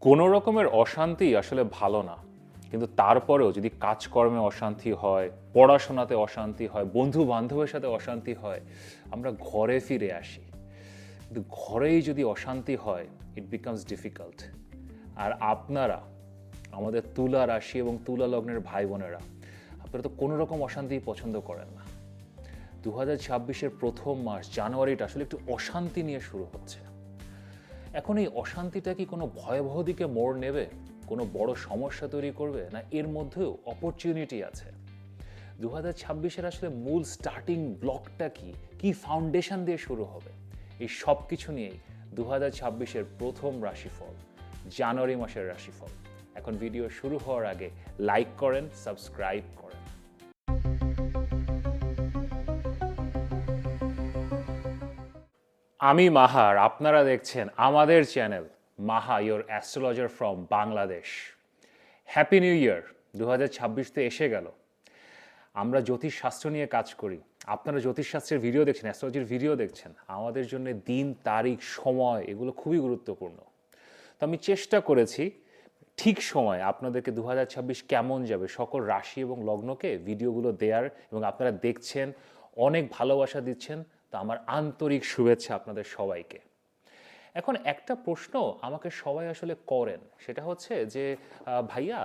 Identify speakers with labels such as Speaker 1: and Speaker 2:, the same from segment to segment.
Speaker 1: কোনো রকমের অশান্তি আসলে ভালো না। কিন্তু তারপরেও যদি কাজকর্মে অশান্তি হয়, পড়াশোনাতে অশান্তি হয় বন্ধু বান্ধবের সাথে অশান্তি হয়, আমরা ঘরে ফিরে আসি। কিন্তু ঘরেই যদি অশান্তি হয় ইট বিকামস ডিফিকাল্ট আর আপনারা, আমাদের তুলা রাশি এবং তুলা লগ্নের ভাই বোনেরা আপনারা তো কোনো রকম অশান্তি পছন্দ করেন না। দু হাজার ছাব্বিশের প্রথম মাস, জানুয়ারিটা আসলে একটু অশান্তি নিয়ে শুরু হচ্ছে। এখন এই অশান্তিটা কি কোনো ভয়াবহ দিকে মোড় নেবে? কোনো বড় সমস্যা তৈরি করবে? না এর মধ্যেও অপরচুনিটি আছে? দু হাজার ছাব্বিশের আসলে মূল স্টার্টিং ব্লকটা কি? কি ফাউন্ডেশন দিয়ে শুরু হবে? এই সব কিছু নিয়েই দু হাজার ছাব্বিশের প্রথম রাশিফল, জানুয়ারি মাসের রাশিফল। এখন ভিডিও শুরু হওয়ার আগে লাইক করেন সাবস্ক্রাইব করেন। আমি মাহার, আপনারা দেখছেন আমাদের channel Maha your astrologer from Bangladesh happy new year দু হাজার তো এসে গেল। আমরা জ্যোতিষশাস্ত্র নিয়ে কাজ করি। আপনারা জ্যোতিষশাস্ত্রের ভিডিও দেখছেন অ্যাস্ট্রোলজির ভিডিও দেখছেন। আমাদের জন্য দিন, তারিখ, সময়, এগুলো খুবই গুরুত্বপূর্ণ। তো আমি চেষ্টা করেছি, ঠিক সময় আপনাদেরকে দু হাজার ছাব্বিশ কেমন যাবে, সকল রাশি এবং লগ্নকে ভিডিওগুলো দেওয়ার এবং আপনারা দেখছেন, অনেক ভালোবাসা দিচ্ছেন তো আমার আন্তরিক শুভেচ্ছা আপনাদের সবাইকে। এখন একটা প্রশ্ন আমাকে সবাই আসলে করেন, সেটা হচ্ছে যে ভাইয়া,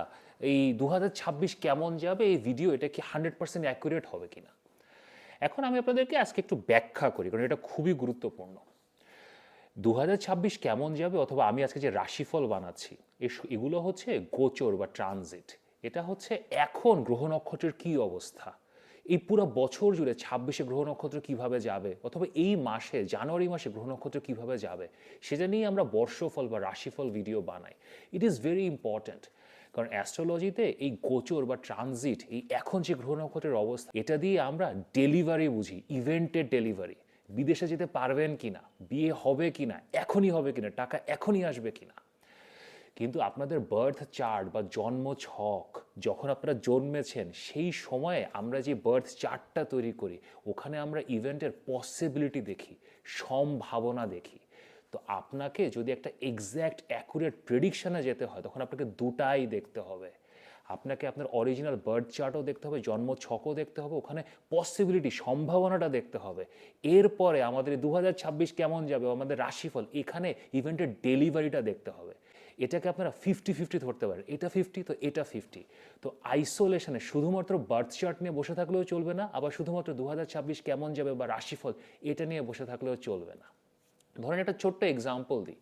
Speaker 1: এই দু হাজার ছাব্বিশ কেমন যাবে? এই ভিডিও এটা কি হান্ড্রেড পার্সেন্ট অ্যাকুরেট হবে কিনা? এখন আমি আপনাদেরকে আজকে একটু ব্যাখ্যা করি, কারণ এটা খুবই গুরুত্বপূর্ণ। দু হাজার ছাব্বিশ কেমন যাবে? অথবা আমি আজকে যে রাশিফল বানাচ্ছি এগুলো হচ্ছে গোচর বা ট্রানজিট এটা হচ্ছে এখন গ্রহ নক্ষত্রের কি অবস্থা? এই পুরো বছর জুড়ে ছাব্বিশে গ্রহ নক্ষত্র কীভাবে যাবে? অথবা এই মাসে, জানুয়ারি মাসে গ্রহ নক্ষত্র কীভাবে যাবে? সেটা নিয়ে আমরা বর্ষফল বা রাশিফল ভিডিও বানাই। ইট ইজ ভেরি ইম্পর্ট্যান্ট কারণ অ্যাস্ট্রোলজিতে এই গোচর বা ট্রানজিট এই এখন যে গ্রহ নক্ষত্রের অবস্থা, এটা দিয়ে আমরা ডেলিভারি বুঝি ইভেন্টের ডেলিভারি বিদেশে যেতে পারবেন কিনা, বিয়ে হবে কিনা, এখনই হবে কিনা, টাকা এখনই আসবে কিনা। কিন্তু আপনাদের বার্থ চার্ট বা জন্ম ছক যখন আপনারা জন্মেছেন, সেই সময়ে আমরা যে বার্থ চার্টটা তৈরি করি, ওখানে আমরা ইভেন্টের পসিবিলিটি দেখি, সম্ভাবনা দেখি। তো আপনাকে যদি একটা এক্স্যাক্ট অ্যাকুরেট প্রেডিকশানে যেতে হয়, তখন আপনাকে দুটাই দেখতে হবে। আপনাকে আপনার অরিজিনাল বার্থ চার্টও দেখতে হবে, জন্ম ছকও দেখতে হবে, ওখানে পসিবিলিটি সম্ভাবনাটা দেখতে হবে। এরপরে আমাদের দু হাজার ছাব্বিশ কেমন যাবে, আমাদের রাশিফল, এখানে ইভেন্টের ডেলিভারিটা দেখতে হবে। এটাকে আপনারা ফিফটি ফিফটি ধরতে পারেন। এটা ফিফটি তো এটা ফিফটি তো আইসোলেশনে শুধুমাত্র বার্থ চার্ট নিয়ে বসে থাকলেও চলবে না, আবার শুধুমাত্র দু হাজার ছাব্বিশ কেমন যাবে বা রাশিফল, এটা নিয়ে বসে থাকলেও চলবে না। ধরেন একটা ছোট্ট এক্সাম্পল দিই।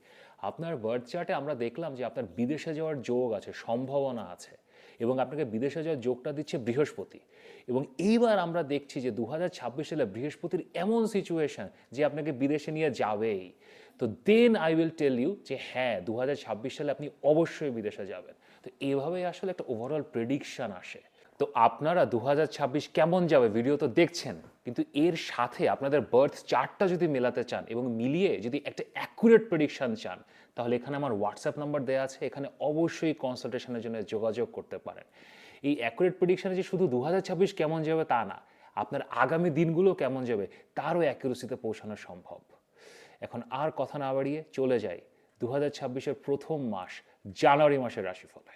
Speaker 1: আপনার বার্থ চার্টে আমরা দেখলাম যে আপনার বিদেশে যাওয়ার যোগ আছে, সম্ভাবনা আছে। এবং আপনাকে বিদেশে যাওয়ার যোগটা দিচ্ছে বৃহস্পতি। এবং এইবার আমরা দেখছি যে দুহাজার ছাব্বিশ সালে বৃহস্পতির এমন সিচুয়েশন যে আপনাকে বিদেশে নিয়ে যাবেই। তো then I will tell you যে হ্যাঁ দু হাজার ছাব্বিশ সালে আপনি অবশ্যই বিদেশে যাবেন। তো এভাবেই আসলে একটা ওভারঅল প্রেডিকশন আসে। তো আপনারা দু হাজার ছাব্বিশ কেমন যাবে ভিডিও তো দেখছেন, কিন্তু এর সাথে আপনাদের বার্থ চার্টটা যদি মেলাতে চান এবং মিলিয়ে যদি একটা অ্যাকুরেট প্রেডিকশন চান তাহলে এখানে আমার হোয়াটসঅ্যাপ নাম্বার দেওয়া আছে, এখানে অবশ্যই কনসালটেশনের জন্য যোগাযোগ করতে পারেন। এই অ্যাকুরেট প্রেডিকশনে যে শুধু দুহাজার ছাব্বিশ কেমন যাবে তা না, আপনার আগামী দিনগুলো কেমন যাবে তারও অ্যাকুরেসিতে পৌঁছানো সম্ভব। এখন আর কথা না বাড়িয়ে চলে যাই দু হাজার প্রথম মাস, জানুয়ারি মাসের রাশিফলে।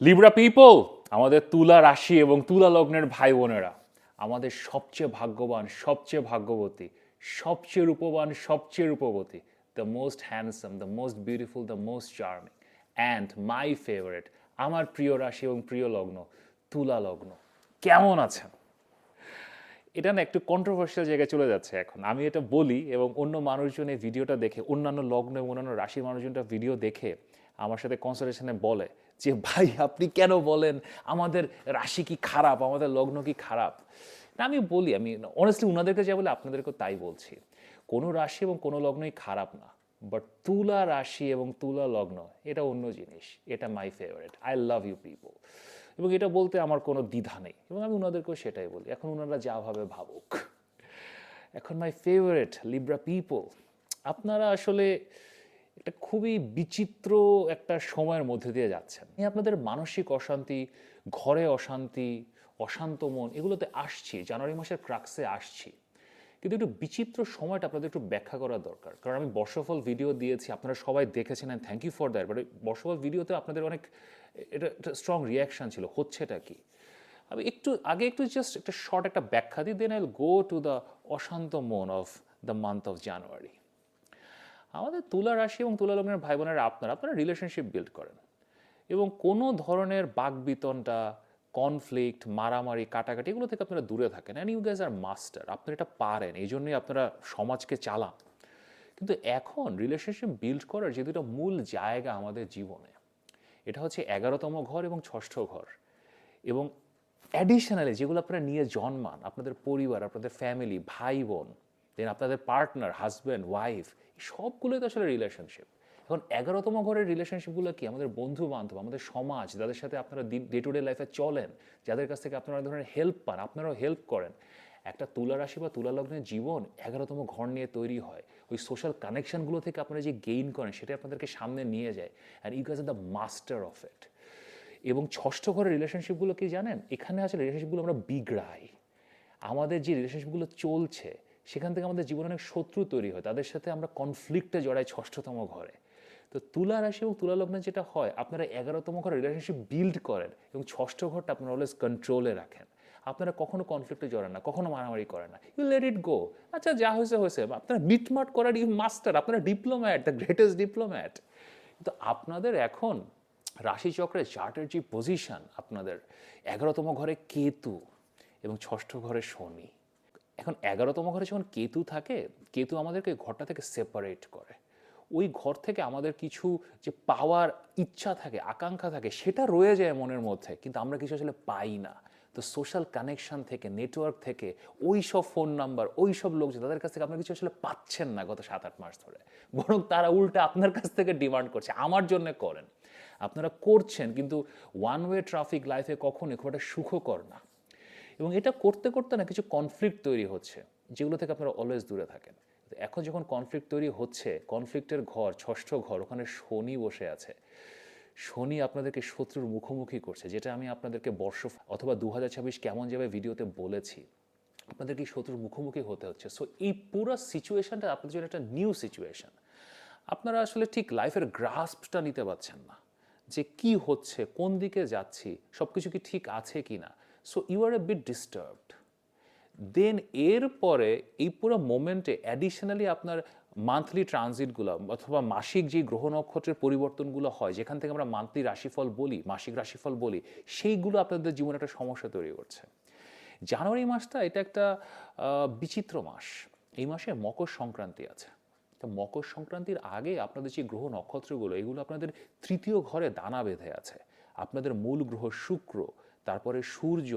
Speaker 1: লিব্রা পিপল আমাদের তুলা রাশি এবং তুলা লগ্নের ভাই বোনেরা, আমাদের সবচেয়ে ভাগ্যবান, সবচেয়ে ভাগ্যবতী সবচেয়ে রূপবান, সবচেয়ে রূপবতী the most handsome the most beautiful the most charming and my favourite আমার প্রিয় রাশি এবং প্রিয় লগ্ন, তুলা লগ্ন। কেমন আছেন? এটা না একটু কন্ট্রোভার্সিয়াল জায়গায় চলে যাচ্ছে এখন। আমি এটা বলি এবং অন্য মানুষজন এই ভিডিওটা দেখে, অন্যান্য লগ্ন এবং অন্যান্য রাশির মানুষজনটা ভিডিও দেখে আমার সাথে কনসালটেশনে বলে যে, ভাই, আপনি কেন বলেন? আমাদের রাশি কি খারাপ? আমাদের লগ্ন কি খারাপ? না, আমি বলি, আমি অনেস্টলি ওনাদেরকে যা বলে, আপনাদেরকেও তাই বলছি। কোনো রাশি এবং কোনো লগ্নই খারাপ না বাট তুলা রাশি এবং তুলা লগ্ন, এটা অন্য জিনিস, এটা my favourite I love you people এবং এটা বলতে আমার কোনো দ্বিধা নেই, এবং আমি ওনাদেরকেও সেটাই বলি, এখন ওনারা যা ভাবে ভাবুক। এখন মাই ফেভারিট লিব্রা পিপল আপনারা আসলে একটা খুবই বিচিত্র একটা সময়ের মধ্যে দিয়ে যাচ্ছেন। আপনাদের মানসিক অশান্তি ঘরে অশান্তি, অশান্ত মন, এগুলোতে আসছি, জানুয়ারি মাসের ক্রাক্সে আসছি। কিন্তু একটু বিচিত্র সময়টা আপনাদের একটু ব্যাখ্যা করা দরকার। কারণ আমি বর্ষফল ভিডিও দিয়েছি, আপনারা সবাই দেখেছেন and thank you for that but বর্ষফল ভিডিওতে আপনাদের অনেক, এটা একটা স্ট্রং রিয়াকশান ছিল, হচ্ছেটা কি? আমি একটু, আগে একটু জাস্ট একটা শর্ট একটা ব্যাখ্যা দিই then I go to the অশান্ত মন of the month of January আমাদের তুলা রাশি এবং তুলা লগ্নের ভাই বোনেরা আপনারা আপনারা রিলেশনশিপ বিল্ড করেন। এবং কোনো ধরনের বাকবিতনটা কনফ্লিক্ট মারামারি, কাটাকাটি, এগুলো থেকে আপনারা দূরে থাকেন। And you guys are master আপনারা এটা পারেন। এই জন্যই আপনারা সমাজকে চালান। কিন্তু এখন রিলেশনশিপ বিল্ড করার যে দুটো মূল জায়গা আমাদের জীবনে, এটা হচ্ছে এগারোতম ঘর এবং ষষ্ঠ ঘর। এবং অ্যাডিশনালি যেগুলো আপনারা নিয়ে জন্মান, আপনাদের পরিবার, আপনাদের ফ্যামিলি ভাই বোন দেন আপনাদের পার্টনার হাজব্যান্ড ওয়াইফ সবগুলোই তো আসলে রিলেশনশিপ এখন এগারোতম ঘরের রিলেশনশিপগুলো কি? আমাদের বন্ধু বান্ধব আমাদের সমাজ, যাদের সাথে আপনারা ডে টু ডে লাইফে চলেন, যাদের কাছ থেকে আপনারা ধরনের হেল্প পান, আপনারাও হেল্প করেন। একটা তুলা রাশি বা তুলা লগ্নের জীবন এগারোতম ঘর নিয়ে তৈরি হয়। ওই সোশ্যাল কানেকশনগুলো থেকে আপনারা যে গেইন করেন সেটা আপনাদেরকে সামনে নিয়ে যায়। And you guys the master of it এবং ষষ্ঠ ঘরের রিলেশনশিপগুলো কি জানেন? এখানে আসলে রিলেশনশিপগুলো আমরা বিগড়াই। আমাদের যে রিলেশনশিপগুলো চলছে, সেখান থেকে আমাদের জীবনে অনেক শত্রু তৈরি হয়। তাদের সাথে আমরা কনফ্লিক্টে জড়াই ষষ্ঠতম ঘরে। তো তুলা রাশি এবং তুলা লগ্নে যেটা হয়, আপনারা এগারোতম ঘরে রিলেশনশিপ বিল্ড করেন এবং ষষ্ঠ ঘরটা আপনারা অলওয়েজ কন্ট্রোলে রাখেন। আপনারা কখনো কনফ্লিক্টে জড়ান না, কখনো মারামারি করেন না। ইউ লেট ইট গো আচ্ছা যা হয়েছে হয়েছে। আপনারা মিটমাট করার ইউ মাস্টার আপনারা ডিপ্লোম্যাট দ্য গ্রেটেস্ট ডিপ্লোম্যাট কিন্তু আপনাদের এখন রাশিচক্রের চার্টের যে পজিশন আপনাদের এগারোতম ঘরে কেতু এবং ষষ্ঠ ঘরে শনি। এখন এগারোতম ঘরে যখন কেতু থাকে, কেতু আমাদেরকে ঘরটা থেকে সেপারেট করে। ওই ঘর থেকে আমাদের কিছু যে পাওয়ার ইচ্ছা থাকে, আকাঙ্ক্ষা থাকে, সেটা রয়ে যায় মনের মধ্যে, কিন্তু আমরা কিছু আসলে পাই না। তো সোশ্যাল কানেকশন থেকে নেটওয়ার্ক থেকে, ওই সব ফোন নাম্বার ওই সব লোকজন তাদের কাছ থেকে আপনারা কিছু আসলে পাচ্ছেন না গত সাত আট মাস ধরে, বরং তারা উল্টা আপনার কাছ থেকে ডিমান্ড করছে, আমার জন্য করেন। আপনারা করছেন, কিন্তু ওয়ান ওয়ে ট্রাফিক লাইফে কখনোই খুব একটা সুখকর না। এবং এটা করতে করতে না কিছু কনফ্লিক্ট তৈরি হচ্ছে, যেগুলো থেকে আপনারা অলওয়েজ দূরে থাকেন। তো এখন যখন কনফ্লিক্ট তৈরি হচ্ছে কনফ্লিক্টের ঘর, ষষ্ঠ ঘর, ওখানে শনি বসে আছে। শনি আপনাদেরকে শত্রুর মুখোমুখি করছে, যেটা আমি আপনাদেরকে বর্ষ অথবা দু কেমন যাবে ভিডিওতে বলেছি। আপনাদেরকে শত্রুর মুখোমুখি হতে হচ্ছে? সো এই পুরো সিচুয়েশনটা আপনাদের জন্য একটা নিউ সিচুয়েশন আপনারা আসলে ঠিক লাইফের গ্রাস্পটা নিতে পারছেন না। যে কি হচ্ছে, কোন দিকে যাচ্ছি সব কিছু কি ঠিক আছে কি না so you are a bit disturbed then এরপরে এই পুরো মোমেন্টে অ্যাডিশনালি আপনার মান্থলি ট্রানজিটগুলো অথবা মাসিক যে গ্রহ নক্ষত্রের পরিবর্তনগুলো হয়, যেখান থেকে আমরা মান্থলি রাশিফল বলি, মাসিক রাশিফল বলি, সেইগুলো আপনাদের জীবনে একটা সমস্যা তৈরি করছে। জানুয়ারি মাসটা এটা একটা বিচিত্র মাস। এই মাসে মকর সংক্রান্তি আছে। তো মকর সংক্রান্তির আগে আপনাদের যে গ্রহ নক্ষত্রগুলো, এগুলো আপনাদের তৃতীয় ঘরে দানা বেঁধে আছে। আপনাদের মূল গ্রহ শুক্র, তারপরে সূর্য,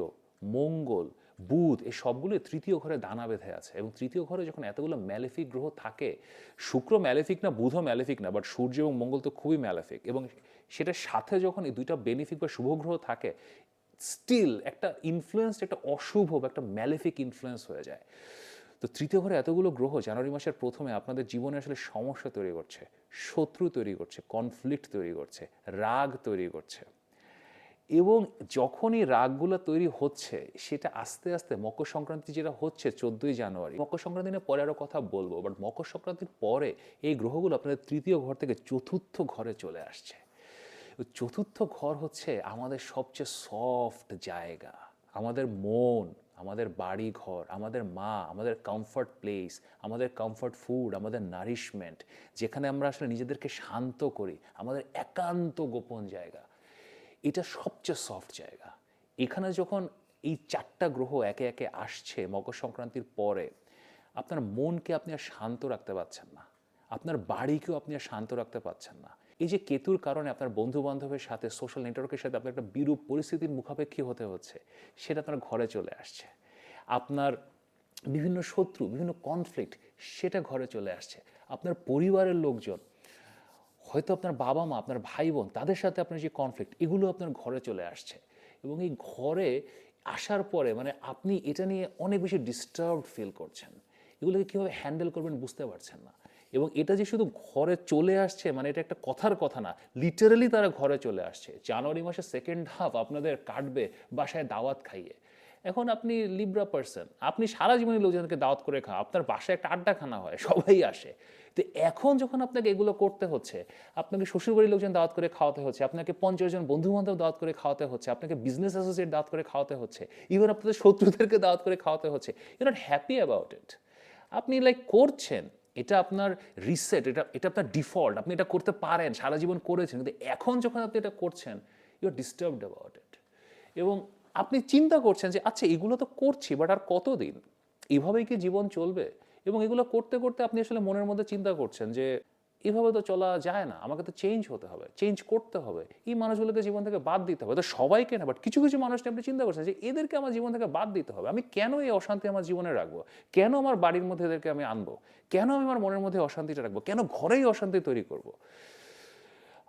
Speaker 1: মঙ্গল বুধ, এই সবগুলো তৃতীয় ঘরে দানা বেঁধে আছে। এবং তৃতীয় ঘরে যখন এতগুলো ম্যালেফিক গ্রহ থাকে, শুক্র ম্যালেফিক না, বুধও ম্যালেফিক না, বাট সূর্য এবং মঙ্গল তো খুবই ম্যালেফিক। এবং সেটার সাথে যখন এই দুইটা বেনিফিক বা শুভ গ্রহ থাকে, স্টিল একটা ইনফ্লুয়েন্স একটা অশুভ বা একটা ম্যালেফিক ইনফ্লুয়েন্স হয়ে যায়। তো তৃতীয় ঘরে এতগুলো গ্রহ, জানুয়ারি মাসের প্রথমে আপনাদের জীবনে আসলে সমস্যা তৈরি করছে, শত্রু তৈরি করছে কনফ্লিক্ট তৈরি করছে, রাগ তৈরি করছে। এবং যখনই রাগগুলো তৈরি হচ্ছে, সেটা আস্তে আস্তে মকর সংক্রান্তি যেটা হচ্ছে চোদ্দোই জানুয়ারি, মকর সংক্রান্তি নিয়ে পরে আরও কথা বলব বাট মকর সংক্রান্তির পরে এই গ্রহগুলো আপনাদের তৃতীয় ঘর থেকে চতুর্থ ঘরে চলে আসছে। চতুর্থ ঘর হচ্ছে আমাদের সবচেয়ে সফট জায়গা। আমাদের মন, আমাদের বাড়ি ঘর আমাদের মা, আমাদের কমফর্ট প্লেস আমাদের কমফর্ট ফুড আমাদের নারিশমেন্ট যেখানে আমরা আসলে নিজেদেরকে শান্ত করি, আমাদের একান্ত গোপন জায়গা। এটা সবচেয়ে সফট জায়গা। এখানে যখন এই চারটা গ্রহ একে একে আসছে মকর সংক্রান্তির পরে, আপনার মনকে আপনি আর শান্ত রাখতে পারছেন না। আপনার বাড়িকেও আপনি আর শান্ত রাখতে পারছেন না। এই যে কেতুর কারণে আপনার বন্ধু বান্ধবের সাথে সোশ্যাল নেটওয়ার্কের সাথে আপনার একটা বিরূপ পরিস্থিতির মুখাপেক্ষি হতে হচ্ছে, সেটা আপনার ঘরে চলে আসছে। আপনার বিভিন্ন শত্রু, বিভিন্ন কনফ্লিক্ট সেটা ঘরে চলে আসছে। আপনার পরিবারের লোকজন হয়তো আপনার বাবা মা, আপনার ভাই বোন, তাদের সাথে আপনার যে কনফ্লিক্ট এগুলো আপনার ঘরে চলে আসছে। এবং এই ঘরে আসার পরে মানে আপনি এটা নিয়ে অনেক বেশি ডিস্টার্বড ফিল করছেন। এগুলোকে কীভাবে হ্যান্ডেল করবেন বুঝতে পারছেন না। এবং এটা যে শুধু ঘরে চলে আসছে মানে এটা একটা কথার কথা না লিটারালি তারা ঘরে চলে আসছে। জানুয়ারি মাসের সেকেন্ড হাফ আপনাদের কাটবে বাসায় দাওয়াত খাইয়ে। এখন আপনি লিব্রা পার্সন আপনি সারা জীবনে লোকজনকে দাওয়াত করে খান, আপনার বাসায় একটা আড্ডাখানা হয়, সবাই আসে। তো এখন যখন আপনাকে এগুলো করতে হচ্ছে, আপনাকে শ্বশুরবাড়ির লোকজন দাওয়াত করে খাওয়াতে হচ্ছে, আপনাকে পঞ্চাশ জন বন্ধু বান্ধব দাওয়াত করে খাওয়াতে হচ্ছে, আপনাকে বিজনেস অ্যাসোসিয়েট দাওয়াত করে খাওয়াতে হচ্ছে ইভেন আপনাদের শত্রুদেরকে দাওয়াত করে খাওয়াতে হচ্ছে you not happy about it আপনি লাইক করছেন, এটা আপনার রিসেট এটা এটা আপনার ডিফল্ট আপনি এটা করতে পারেন, সারা জীবন করেছেন, কিন্তু এখন যখন আপনি এটা করছেন you are disturbed about it এবং আপনি চিন্তা করছেন যে আচ্ছা এগুলো তো করছি বাট আর কতদিন? এভাবেই কি জীবন চলবে? এবং এগুলো করতে করতে আপনি আসলে মনের মধ্যে চিন্তা করছেন যে, এভাবে তো চলা যায় না, আমাকে তো চেঞ্জ হতে হবে চেঞ্জ করতে হবে। এই মানুষগুলোকে জীবন থেকে বাদ দিতে হবে। তো সবাইকে না বাট কিছু কিছু মানুষকে আপনি চিন্তা করছেন যে, এদেরকে আমার জীবন থেকে বাদ দিতে হবে। আমি কেন এই অশান্তি আমার জীবনে রাখব? কেন আমার বাড়ির মধ্যে এদেরকে আমি আনব? কেন আমি আমার মনের মধ্যে অশান্তিটা রাখব? কেন ঘরেই অশান্তি তৈরি করব?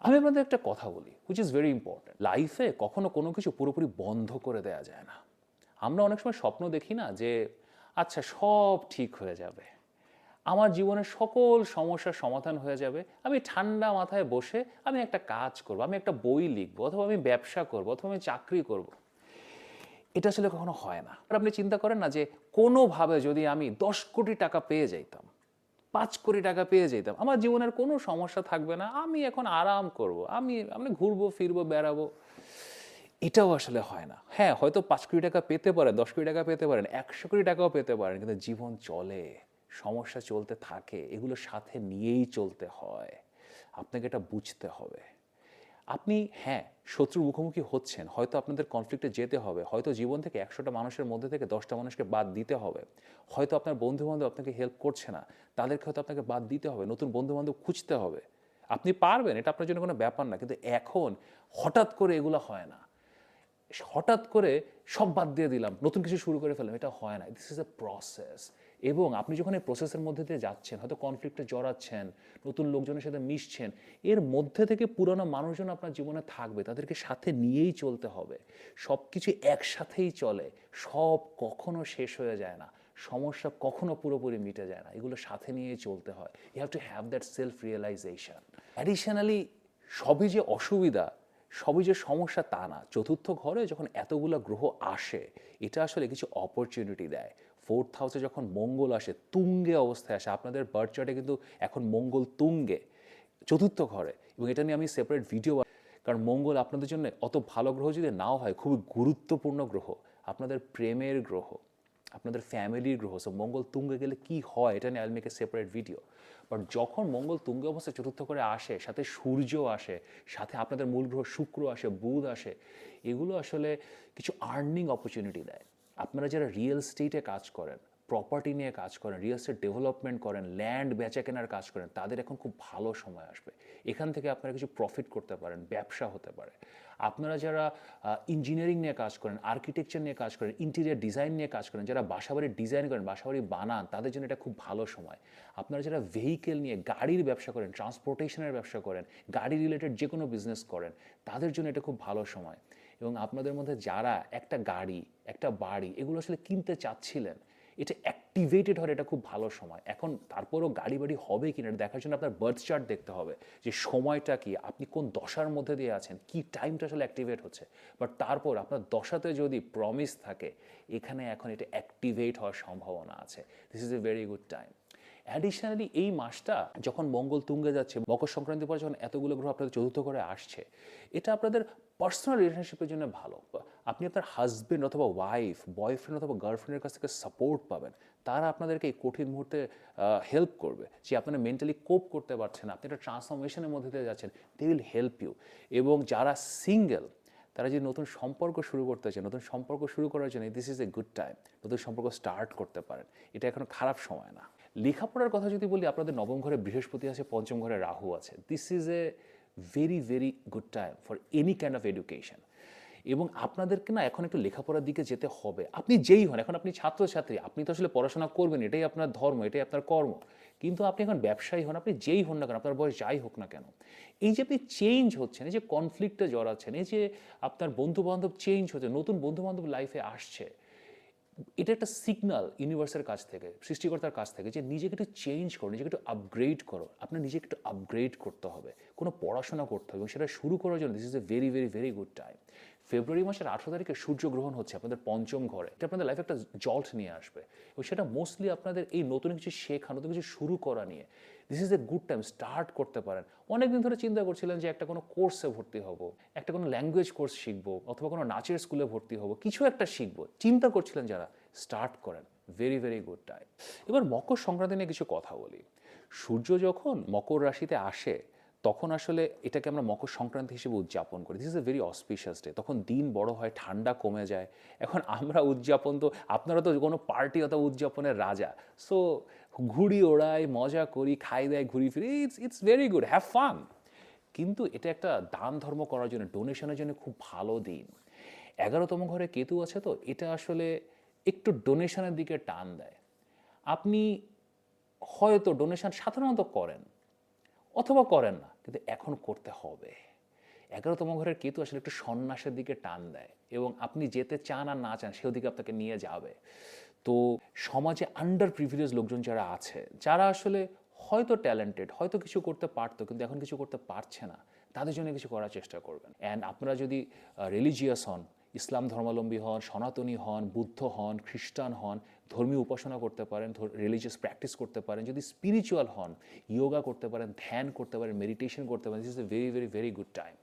Speaker 1: আমি আপনাদের একটা কথা বলি হুইচ ইজ ভেরি ইম্পর্টেন্ট লাইফে কখনো কোনো কিছু পুরোপুরি বন্ধ করে দেওয়া যায় না। আমরা অনেক সময় স্বপ্ন দেখি না যে আচ্ছা সব ঠিক হয়ে যাবে। আমার জীবনের সকল সমস্যার সমাধান হয়ে যাবে। আমি ঠান্ডা মাথায় বসে আমি একটা কাজ করব, আমি একটা বই লিখব, অথবা আমি ব্যবসা করব, অথবা আমি চাকরি করব। এটা আসলে কখনো হয় না। আপনি চিন্তা করেন না যে, কোনোভাবে যদি আমি দশ কোটি টাকা পেয়ে যাইতাম পাঁচ কোটি টাকা পেয়ে যেতাম। আমার জীবনের কোনো সমস্যা থাকবে না। আমি এখন আরাম করব। আমি আমি ঘুরবো, ফিরবো, বেড়াবো। এটাও আসলে হয় না। হ্যাঁ হয়তো পাঁচ কোটি টাকা পেতে পারেন, দশ কোটি টাকা পেতে পারেন, একশো কোটি টাকাও পেতে পারেন, কিন্তু জীবন চলে, সমস্যা চলতে থাকে, এগুলো সাথে নিয়েই চলতে হয়। আপনাকে এটা বুঝতে হবে। আপনি হ্যাঁ শত্রুর মুখোমুখি হচ্ছেন। হয়তো আপনাদের কনফ্লিক্টে যেতে হবে। হয়তো জীবন থেকে একশোটা মানুষের মধ্যে থেকে দশটা মানুষকে বাদ দিতে হবে। হয়তো আপনার বন্ধু বান্ধব আপনাকে হেল্প করছে না। তাদেরকে হয়তো আপনাকে বাদ দিতে হবে। নতুন বন্ধু বান্ধব খুঁজতে হবে। আপনি পারবেন, এটা আপনার জন্য কোনো ব্যাপার না। কিন্তু এখন হঠাৎ করে এগুলো হয় না। হঠাৎ করে সব বাদ দিয়ে দিলাম। নতুন কিছু শুরু করে ফেললাম। এটা হয় না। দিস ইজ এ প্রসেস এবং আপনি যখন এই প্রসেসের মধ্যে দিয়ে যাচ্ছেন, হয়তো কনফ্লিক্টে জড়াচ্ছেন, নতুন লোকজনের সাথে মিশছেন, এর মধ্যে থেকে পুরনো মানুষজন আপনার জীবনে থাকবে, তাদেরকে সাথে নিয়েই চলতে হবে। সব কিছু একসাথেই চলে, সব কখনো শেষ হয়ে যায় না, সমস্যা কখনো পুরোপুরি মিটে যায় না, এগুলো সাথে নিয়েই চলতে হয়। You have to have that self realization additionally সবই যে অসুবিধা, সবই যে সমস্যা তা না। চতুর্থ ঘরে যখন এতগুলো গ্রহ আসে, এটা আসলে কিছু অপরচুনিটি দেয়। ফোর্থ হাউসে যখন মঙ্গল আসে, তুঙ্গে অবস্থায় আসে, আপনাদের বার্থ চার্টে কিন্তু এখন মঙ্গল তুঙ্গে, চতুর্থ ঘরে। এবং এটা নিয়ে আমি সেপারেট ভিডিও কারণ মঙ্গল আপনাদের জন্য অত ভালো গ্রহ যদি নাও হয়, খুবই গুরুত্বপূর্ণ গ্রহ, আপনাদের প্রেমের গ্রহ, আপনাদের ফ্যামিলির গ্রহ। সো মঙ্গল তুঙ্গে গেলে কি হয়, এটা নিয়ে I make a separate video but যখন মঙ্গল তুঙ্গে অবস্থায় চতুর্থ করে আসে, সাথে সূর্য আসে, সাথে আপনাদের মূল গ্রহ শুক্র আসে, বুধ আসে, এগুলো আসলে কিছু আর্নিং অপরচুনিটি দেয়। আপনারা যারা রিয়েল স্টেটে কাজ করেন প্রপার্টি নিয়ে কাজ করেন রিয়েল এস্টেট ডেভেলপমেন্ট করেন ল্যান্ড বেচা কেনার কাজ করেন, তাদের এখন খুব ভালো সময় আসবে। এখান থেকে আপনারা কিছু প্রফিট করতে পারেন, ব্যবসা হতে পারে। আপনারা যারা ইঞ্জিনিয়ারিং নিয়ে কাজ করেন আর্কিটেকচার নিয়ে কাজ করেন ইন্টেরিয়ার ডিজাইন নিয়ে কাজ করেন, যারা বাসাবাড়ির ডিজাইন করেন, বাসাবাড়ি বানান, তাদের জন্য এটা খুব ভালো সময়। আপনারা যারা ভেহিকেল নিয়ে গাড়ির ব্যবসা করেন ট্রান্সপোর্টেশনের ব্যবসা করেন, গাড়ি রিলেটেড যে কোনো বিজনেস করেন, তাদের জন্য এটা খুব ভালো সময়। এবং আপনাদের মধ্যে যারা একটা গাড়ি, একটা বাড়ি, এগুলো আসলে কিনতে চাচ্ছিলেন, এটা অ্যাক্টিভেটেড হয় এটা খুব ভালো সময়। এখন তারপরও গাড়ি বাড়ি হবে কিনা এটা দেখার জন্য আপনার বার্থ চার্ট দেখতে হবে যে সময়টা কি, আপনি কোন দশার মধ্যে দিয়ে আছেন, কি টাইমটা আসলে অ্যাক্টিভেট হচ্ছে। বাট তারপর আপনার দশাতে যদি প্রমিস থাকে, এখানে এখন এটা অ্যাক্টিভেট হওয়ার সম্ভাবনা আছে। This is a very good time additionally এই মাসটা যখন মঙ্গল তুঙ্গে যাচ্ছে, মকর সংক্রান্তির পর যখন এতগুলো গ্রহ আপনাদের চতুর্থ করে আসছে, এটা আপনাদের পার্সোনাল রিলেশনশিপের জন্য ভালো। আপনি আপনার হাজবেন্ড অথবা ওয়াইফ বয়ফ্রেন্ড অথবা গার্লফ্রেন্ডের কাছ থেকে সাপোর্ট পাবেন। তারা আপনাদেরকে এই কঠিন মুহূর্তে হেল্প করবে। যে আপনারা মেন্টালি কোপ করতে পারছেন আপনি একটা ট্রান্সফরমেশনের মধ্যে দিয়ে যাচ্ছেন দে উইল হেল্প ইউ এবং যারা সিঙ্গেল তারা যদি নতুন সম্পর্ক শুরু করতে চায়, নতুন সম্পর্ক শুরু করার জন্য this is a good time নতুন সম্পর্ক স্টার্ট করতে পারেন। এটা এখন খারাপ সময় না। লেখাপড়ার কথা যদি বলি, আপনাদের নবম ঘরে বৃহস্পতি আছে, পঞ্চম ঘরে রাহু আছে। This is a very very good time for any kind of education এবং আপনাদেরকে না এখন একটু লেখাপড়ার দিকে যেতে হবে। আপনি যেই হন, এখন আপনি ছাত্রছাত্রী, আপনি তো আসলে পড়াশোনা করবেন, এটাই আপনার ধর্ম, এটাই আপনার কর্ম। কিন্তু আপনি এখন ব্যবসায়ী হন, আপনি যেই হন না কেন, আপনার বয়স যাই হোক না কেন, এই যে আপনি চেঞ্জ হচ্ছেন, এই যে কনফ্লিক্টে জড়াচ্ছেন, এই যে আপনার বন্ধু বান্ধব চেঞ্জ হচ্ছে, নতুন বন্ধু বান্ধব লাইফে আসছে এটা একটা সিগনাল ইউনিভার্সের কাছ থেকে, সৃষ্টিকর্তার কাছ থেকে যে নিজেকে একটু চেঞ্জ করো, নিজেকে একটু আপগ্রেড করো। আপনার নিজেকে একটু আপগ্রেড করতে হবে, কোনো পড়াশোনা করতে হবে এবং সেটা শুরু করার জন্য this is a very very very good time February মাসের আঠেরো তারিখে সূর্যগ্রহণ হচ্ছে আপনাদের পঞ্চম ঘরে। এটা আপনাদের লাইফে একটা জল্ট নিয়ে আসবে এবং সেটা মোস্টলি আপনাদের এই নতুন কিছু শেখা নতুন কিছু শুরু করা নিয়ে। This is a good time start করতে পারেন। অনেকদিন ধরে চিন্তা করছিলেন যে একটা কোনো কোর্সে ভর্তি হব, একটা কোনো ল্যাঙ্গুয়েজ কোর্স শিখব, অথবা কোনো নাচের স্কুলে ভর্তি হব, কিছু একটা শিখব। চিন্তা করছিলেন যারা স্টার্ট করেন। ভেরি ভেরি গুড টাইম এবার মকর সংক্রান্তি নিয়ে কিছু কথা বলি। সূর্য যখন মকর রাশিতে আসে, তখন আসলে এটাকে আমরা মকর সংক্রান্তি হিসেবে উদযাপন করি। This is a very auspicious day তখন দিন বড় হয়, ঠান্ডা কমে যায়। এখন আমরা উদযাপন তো, আপনারা তো কোনো পার্টি অথবা উদযাপনের রাজা। সো ঘুড়ি ওড়াই মজা করি, খাই দেয়, ঘুরি ফিরি it's it's very good have fun কিন্তু এটা একটা দান ধর্ম করার জন্য ডোনেশনের জন্য খুব ভালো দিন। এগারোতম ঘরে কেতু আছে তো, এটা আসলে একটু ডোনেশনের দিকে টান দেয়। আপনি হয়তো ডোনেশন সাধারণত করেন, অথবা করেন না, কিন্তু এখন করতে হবে। এগারোতম ঘরের কেতু আসলে একটু সন্ন্যাসের দিকে টান দেয়, এবং আপনি যেতে চান আর না চান সেদিকে আপনাকে নিয়ে যাবে। তো সমাজে আন্ডার প্রিভিলেজ লোকজন যারা আছে, যারা আসলে হয়তো ট্যালেন্টেড হয়তো কিছু করতে পারতো, কিন্তু এখন কিছু করতে পারছে না, তাদের জন্য কিছু করার চেষ্টা করবেন। অ্যান্ড আপনারা যদি রিলিজিয়াস হন, ইসলাম ধর্মাবলম্বী হন, সনাতনী হন, বুদ্ধ হন, খ্রিস্টান হন, ধর্মীয় উপাসনা করতে পারেন রিলিজিয়াস প্র্যাকটিস করতে পারেন, যদি স্পিরিচুয়াল হন ইয়োগা করতে পারেন, ধ্যান করতে পারেন মেডিটেশন করতে পারেন this is a very very very good time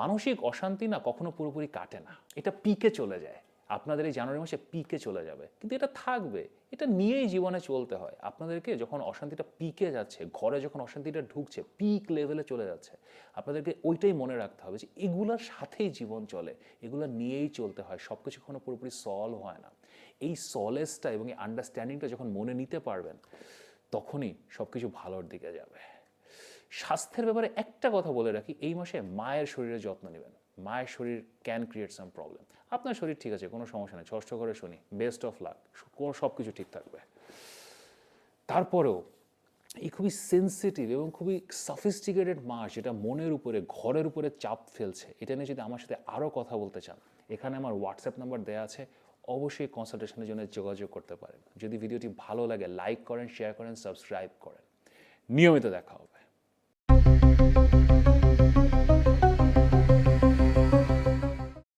Speaker 1: মানসিক অশান্তি না কখনো পুরোপুরি কাটে না, এটা পিকে চলে যায়। আপনাদের এই জানুয়ারি মাসে পিকে চলে যাবে। কিন্তু এটা থাকবে। এটা নিয়েই জীবনে চলতে হয়। আপনাদেরকে যখন অশান্তিটা পিকে যাচ্ছে, ঘরে যখন অশান্তিটা ঢুকছে পিক লেভেলে চলে যাচ্ছে, আপনাদেরকে ওইটাই মনে রাখতে হবে যে এগুলোর সাথেই জীবন চলে। এগুলো নিয়েই চলতে হয়। সব কিছু কখনো পুরোপুরি সলভ হয় না। এই সলেসটা এবং এই আন্ডারস্ট্যান্ডিংটা যখন মনে নিতে পারবেন, তখনই সব কিছু ভালোর দিকে যাবে। স্বাস্থ্যের ব্যাপারে একটা কথা বলে রাখি, এই মাসে মায়ের শরীরের যত্ন নেবেন। মায়ের শরীর ক্যান ক্রিয়েট সাম প্রবলেম আপনার শরীর ঠিক আছে, কোনো সমস্যা নেই, ষষ্ঠ করে শুনি বেস্ট অফ লাক কোনো সব কিছু ঠিক থাকবে। তারপরেও এই খুবই সেন্সিটিভ এবং খুবই সফিস্টিকেটেড মাস যেটা মনের উপরে, ঘরের উপরে চাপ ফেলছে, এটা নিয়ে যদি আমার সাথে আরও কথা বলতে চান, এখানে আমার হোয়াটসঅ্যাপ নাম্বার দেওয়া আছে, অবশ্যই কনসালটেশনের জন্য যোগাযোগ করতে পারেন। যদি ভিডিওটি ভালো লাগে লাইক করেন শেয়ার করেন সাবস্ক্রাইব করেন। নিয়মিত দেখা হবে।